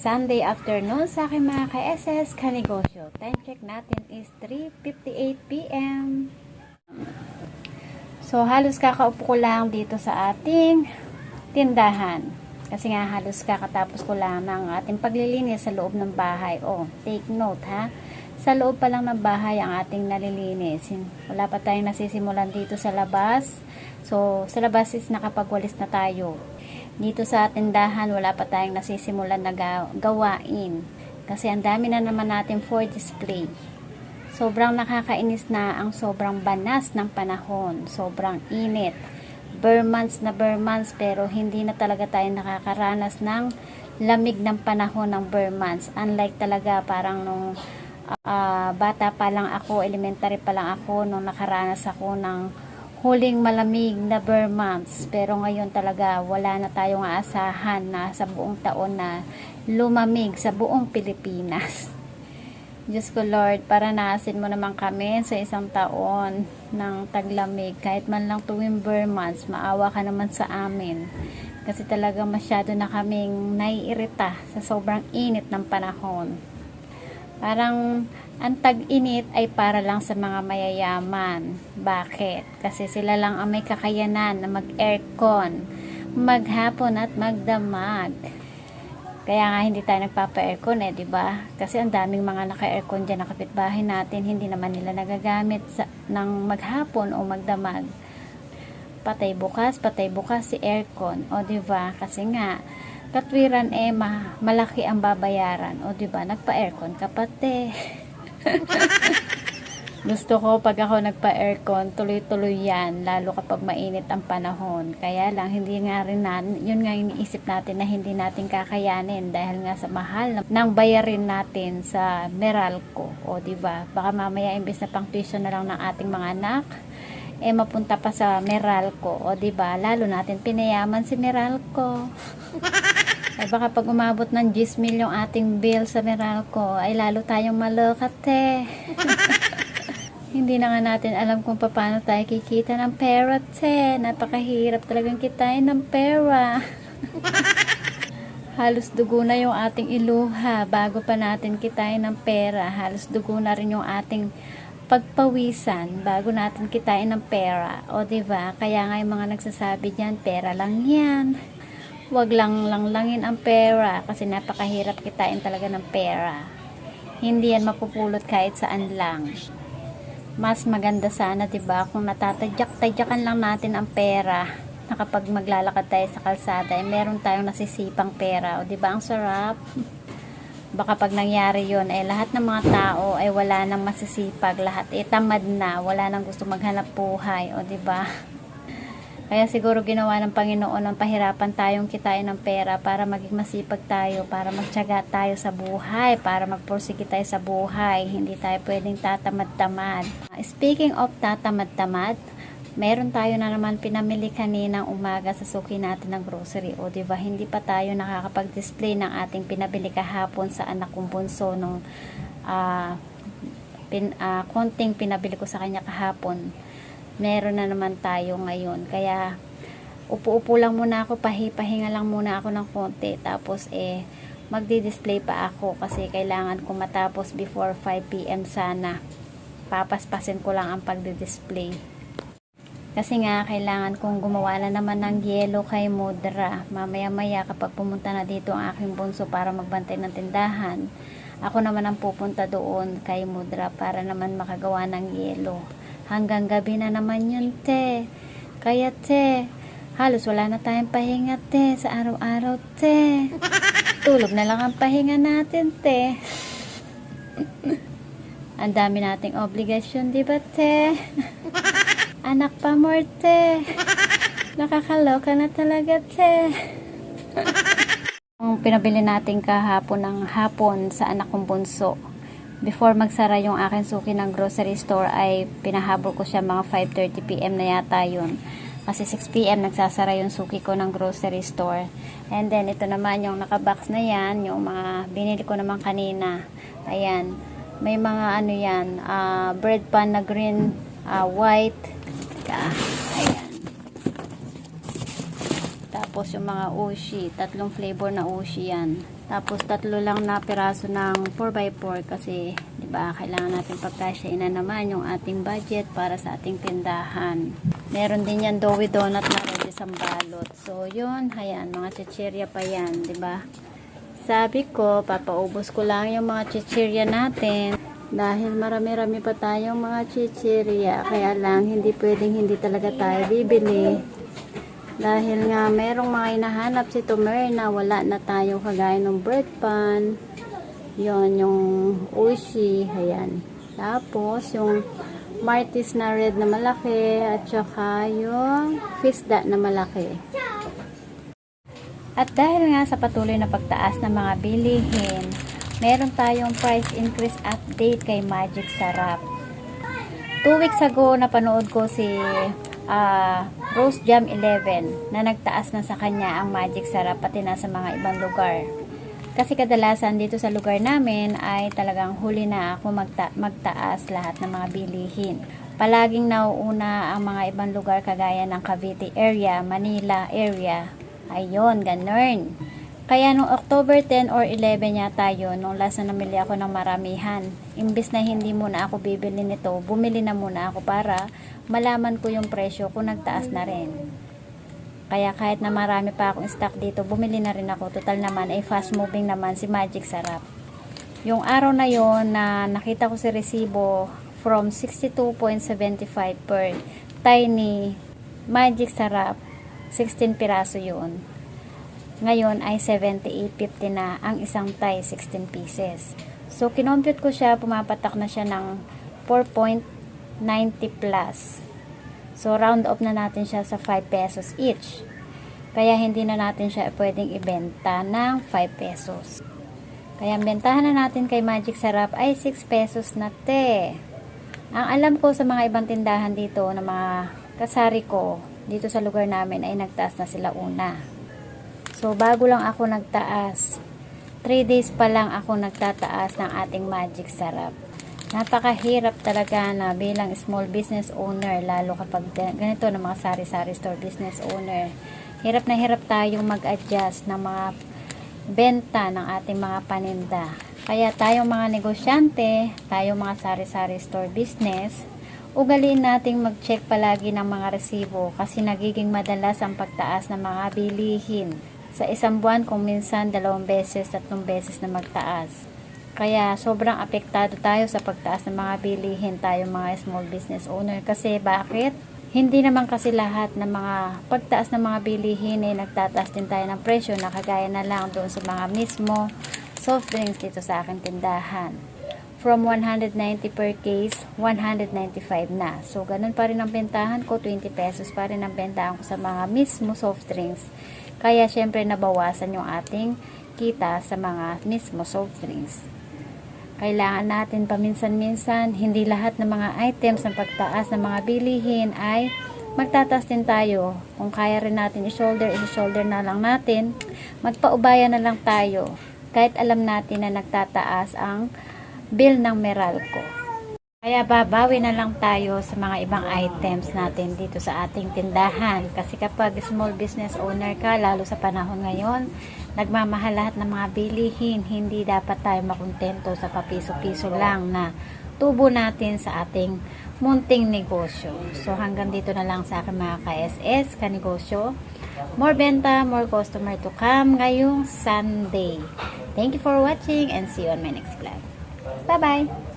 Sunday afternoon sa aking mga ka-SS kanegosyo. Time check natin is 3.58pm. So, halos kakaupo ko lang dito sa ating tindahan. Kasi nga halos kakatapos ko lang ng ating paglilinis sa loob ng bahay. Oh, take note ha. Sa loob pa lang ng bahay ang ating nalilinis. Wala pa tayong nasisimulan dito sa labas. So, sa labas is nakapagwalis na tayo. Dito sa tindahan, wala pa tayong nasisimulan na ga- gawain. Kasi ang dami na naman natin for display. Sobrang nakakainis na ang sobrang banas ng panahon. Sobrang init. Bare months na bare months pero hindi na talaga tayo nakakaranas ng lamig ng panahon ng bare months. Unlike talaga parang nung ah, bata pa lang ako, elementary pa lang ako, nung nakaranas ako ng huling malamig na bare months. Pero ngayon talaga wala na tayong aasahan na sa buong taon na lumamig sa buong Pilipinas. Diyos ko Lord, para naasin mo naman kami sa isang taon ng taglamig. Kahit man lang tuwing bare months, maawa ka naman sa amin. Kasi talaga masyado na kaming naiirita sa sobrang init ng panahon. Parang ang tag-init ay para lang sa mga mayayaman. Bakit? Kasi sila lang ang may kakayanan na mag-aircon, maghapon at magdamag. Kaya nga hindi tayo nagpapa-aircon eh, 'di ba? Kasi ang daming mga naka-aircon diyan na kapitbahay natin, hindi naman nila nagagamit sa, ng maghapon o magdamag. Patay bukas, patay bukas si aircon, o 'di ba? Kasi nga katwiran eh ma- malaki ang babayaran, o 'di ba? Nagpa-aircon ka pati. Gusto ko pag ako nagpa-aircon, tuloy-tuloy yan, lalo kapag mainit ang panahon. Kaya lang, hindi nga rin na, yun nga iniisip natin na hindi natin kakayanin dahil nga sa mahal ng bayarin natin sa Meralco. O, ba Baka mamaya imbes na pang tuition na lang ng ating mga anak, eh mapunta pa sa Meralco. O, ba Lalo natin pinayaman si Meralco. ay baka pag umabot ng 10 mil yung ating bill sa Meralco, ay lalo tayong malokate. Hindi na nga natin alam kung paano tayo kikita ng pera, te. Napakahirap talagang kitain ng pera. Halos dugo na yung ating iluha bago pa natin kitain ng pera. Halos dugo na rin yung ating pagpawisan bago natin kitain ng pera. O, ba Kaya nga yung mga nagsasabi diyan, pera lang yan. Huwag lang lang langin ang pera kasi napakahirap kitain talaga ng pera. Hindi yan mapupulot kahit saan lang. Mas maganda sana 'di ba kung natatadyak-tadyakan lang natin ang pera na kapag maglalakad tayo sa kalsada eh meron tayong nasisipang pera. O 'di ba ang sarap? Baka pag nangyari yon eh lahat ng mga tao ay wala nang masisipag lahat. Eh tamad na. Wala nang gusto maghanap buhay. O 'di ba kaya siguro ginawa ng Panginoon ng pahirapan tayong kitain ng pera para maging masipag tayo, para magtyaga tayo sa buhay, para magpursige tayo sa buhay. Hindi tayo pwedeng tatamad-tamad. Speaking of tatamad-tamad, meron tayo na naman pinamili kaninang umaga sa suki natin ng grocery. O diba, hindi pa tayo nakakapag-display ng ating pinabili kahapon sa anak kong bunso nung ah, pin, ah, konting pinabili ko sa kanya kahapon meron na naman tayo ngayon. Kaya, upo-upo lang muna ako, pahi-pahinga lang muna ako ng konti. Tapos, eh, magdi-display pa ako kasi kailangan ko matapos before 5pm sana. Papaspasin ko lang ang pagdi-display. Kasi nga, kailangan kong gumawa na naman ng yelo kay Mudra. Mamaya-maya kapag pumunta na dito ang aking bunso para magbantay ng tindahan, ako naman ang pupunta doon kay Mudra para naman makagawa ng yelo. Hanggang gabi na naman yun, te. Kaya, te, halos wala na tayong pahinga, te, sa araw-araw, te. Tulog na lang ang pahinga natin, te. ang dami nating obligasyon, di ba, te? Anak pa, more, te. Nakakaloka na talaga, te. Ang pinabili natin kahapon ng hapon sa anak kong bunso before magsara yung aking suki ng grocery store ay pinahabol ko siya mga 5.30pm na yata yun. Kasi 6pm nagsasara yung suki ko ng grocery store. And then ito naman yung nakabox na yan, yung mga binili ko naman kanina. Ayan. May mga ano yan, uh, bread pan na green, uh, white. Teka, ayan. Tapos yung mga ushi, tatlong flavor na ushi yan. Tapos tatlo lang na piraso ng 4x4 kasi 'di ba kailangan natin pagkasyain na naman yung ating budget para sa ating tindahan. Meron din yan doughy donut na ready sa balot. So yun, ayan, mga chichirya pa yan, 'di ba? Sabi ko, papaubos ko lang yung mga chichirya natin dahil marami-rami pa tayong mga chichirya. Kaya lang, hindi pwedeng hindi talaga tayo bibili. Dahil nga, merong mga hinahanap si Tomer na wala na tayo kagaya ng bread pan. Yon yung ushi. Ayan. Tapos, yung martis na red na malaki at saka yung fisda na malaki. At dahil nga sa patuloy na pagtaas ng mga bilihin, meron tayong price increase update kay Magic Sarap. Two weeks ago, napanood ko si ah, Rose Jam 11 na nagtaas na sa kanya ang Magic Sarap pati na sa mga ibang lugar. Kasi kadalasan dito sa lugar namin ay talagang huli na ako magta- magtaas lahat ng mga bilihin. Palaging nauuna ang mga ibang lugar kagaya ng Cavite area, Manila area. Ayun, ganun. Kaya nung October 10 or 11 yata yun, nung last na namili ako ng maramihan, imbis na hindi muna ako bibili nito, bumili na muna ako para malaman ko yung presyo kung nagtaas na rin. Kaya kahit na marami pa akong stock dito, bumili na rin ako. Total naman, ay fast moving naman si Magic Sarap. Yung araw na yon na nakita ko si resibo from 62.75 per tiny Magic Sarap, 16 piraso yun. Ngayon ay 78.50 na ang isang Thai 16 pieces. So, kinompute ko siya, pumapatak na siya ng 4.90 plus. So, round off na natin siya sa 5 pesos each. Kaya hindi na natin siya pwedeng ibenta ng 5 pesos. Kaya ang bentahan na natin kay Magic Sarap ay 6 pesos na te. Ang alam ko sa mga ibang tindahan dito na mga kasari ko dito sa lugar namin ay nagtaas na sila una. So, bago lang ako nagtaas. 3 days pa lang ako nagtataas ng ating Magic Sarap. Napakahirap talaga na bilang small business owner, lalo kapag ganito ng mga sari-sari store business owner. Hirap na hirap tayong mag-adjust ng mga benta ng ating mga paninda. Kaya tayong mga negosyante, tayong mga sari-sari store business, ugaliin nating mag-check palagi ng mga resibo kasi nagiging madalas ang pagtaas ng mga bilihin. Sa isang buwan kung minsan dalawang beses, tatlong beses na magtaas. Kaya sobrang apektado tayo sa pagtaas ng mga bilihin tayo mga small business owner. Kasi bakit? Hindi naman kasi lahat ng mga pagtaas ng mga bilihin eh nagtataas din tayo ng presyo na kagaya na lang doon sa mga mismo soft drinks dito sa aking tindahan. From 190 per case, 195 na. So, ganun pa rin ang bentahan ko. 20 pesos pa rin ang bentahan ko sa mga mismo soft drinks. Kaya, syempre, nabawasan yung ating kita sa mga mismo soft drinks. Kailangan natin paminsan-minsan, hindi lahat ng mga items ng pagtaas ng mga bilihin ay magtataas din tayo. Kung kaya rin natin i-shoulder, i-shoulder na lang natin. Magpaubaya na lang tayo. Kahit alam natin na nagtataas ang bill ng Meralco. Kaya babawi na lang tayo sa mga ibang items natin dito sa ating tindahan. Kasi kapag small business owner ka, lalo sa panahon ngayon, nagmamahal lahat ng mga bilihin. Hindi dapat tayo makontento sa papiso-piso lang na tubo natin sa ating munting negosyo. So hanggang dito na lang sa aking mga ka-SS, ka-negosyo. More benta, more customer to come ngayong Sunday. Thank you for watching and see you on my next vlog. Bye-bye!